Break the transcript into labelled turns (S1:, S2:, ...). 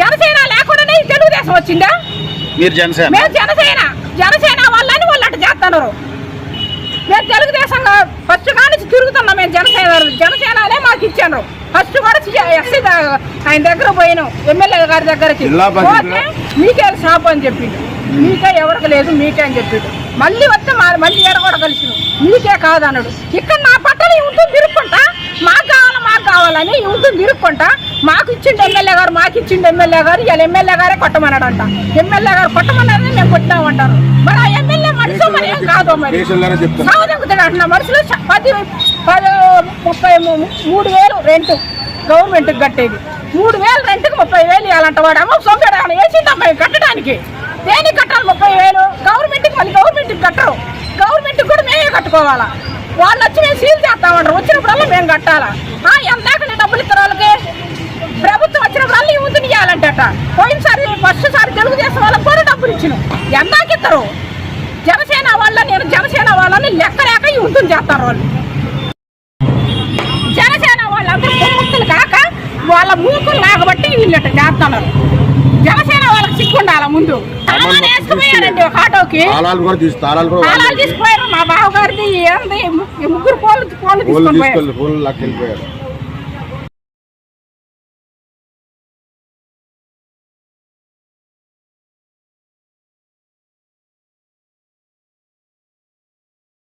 S1: జనసేన లేకుండానే తెలుగుదేశం వచ్చిందా?
S2: మీరు జనసేన?
S1: మేము జనసేన. జనసేన వాళ్ళని వాళ్ళు అట్ట చేస్తున్నారు. మేము తెలుగుదేశంగా ఫస్ట్ కానించి తిరుగుతున్నాం మేము జనసేన జనసేననే మాకు ఇచ్చాను ఫస్ట్ కూడా ఎస్సీ ఆయన దగ్గర పోయినాం. ఎమ్మెల్యే గారి దగ్గరికి. పోతే మీకే షాప్ అని చెప్పిండు. మీకే ఎవరికి లేదు మీకే అని చెప్పిండు. మళ్ళీ వస్తే మా మళ్ళీ ఏడ కూడా కలిసి మీకే కాదన్నాడు. ఇక్కడ నా పట్టణం ఉంటుంది తిరుక్కుంటా. మాకు కావాలా మాకు కావాలని ఉంటుంది తిరుక్కుంటా. మాకు ఇచ్చిండు ఎమ్మెల్యే గారు మాకు ఇచ్చిండు ఎమ్మెల్యే గారు ఇలా ఎమ్మెల్యే గారే కొట్టమన్నాడంట. ఎమ్మెల్యే గారు కొట్టమన్నారని మేము కొట్టినామంటారు. మరి ఆ ఎమ్మెల్యే మనిషి మరి ఏం కాదు మరి? సాగుదొక్కుతాడు అంటున్నా మనుషులు చ- పది పది ముప్పై మూడు వేలు రెంట్ గవర్నమెంట్కి కట్టేది. మూడు వేలు రెంట్కి ముప్పై వేలు ఇవ్వాలంట వాడు. అమ్మ సొంతడు ఏమైనా వేసిందమ్మా కట్టడానికి? దేనికి కట్టాలి ముప్పై వేలు? గవర్నమెంట్కి మళ్ళీ గవర్నమెంట్కి కట్టరు. గవర్నమెంట్కి కూడా మేమే కట్టుకోవాలా. వాళ్ళు వచ్చి మేము సీల్ చేస్తామంటారు. వచ్చినప్పుడల్లా మేము కట్టాలా? నీ డబ్బులు ఇస్తారు వాళ్ళకి ప్రభుత్వం వచ్చినప్పుడల్లా ఈ ముందు ఇవ్వాలంటట పోయినసారి ఫస్ట్ సారి తెలుగుదేశం వాళ్ళకి కూడా డబ్బులు ఇచ్చిన ఎందాక ఇస్తారు జనసేన వాళ్ళ నేను జనసేన వాళ్ళని లెక్క లేక ఈ ఉంటుంది చేస్తారు వాళ్ళు. జనసేన వాళ్ళందరూ ముక్తులు కాక వాళ్ళ మూకులు లేకబట్టి వీళ్ళట చేస్తున్నారు. జనసేన వాళ్ళకి సిక్కుండాల ముందు? వేసుకుపోయారండి ఒక ఆటోకి? తీసుకుపోయారు మా బావగారిది ఏంది ముగ్గురు కోళ్ళు కోళ్ళు
S2: ఫోన్లు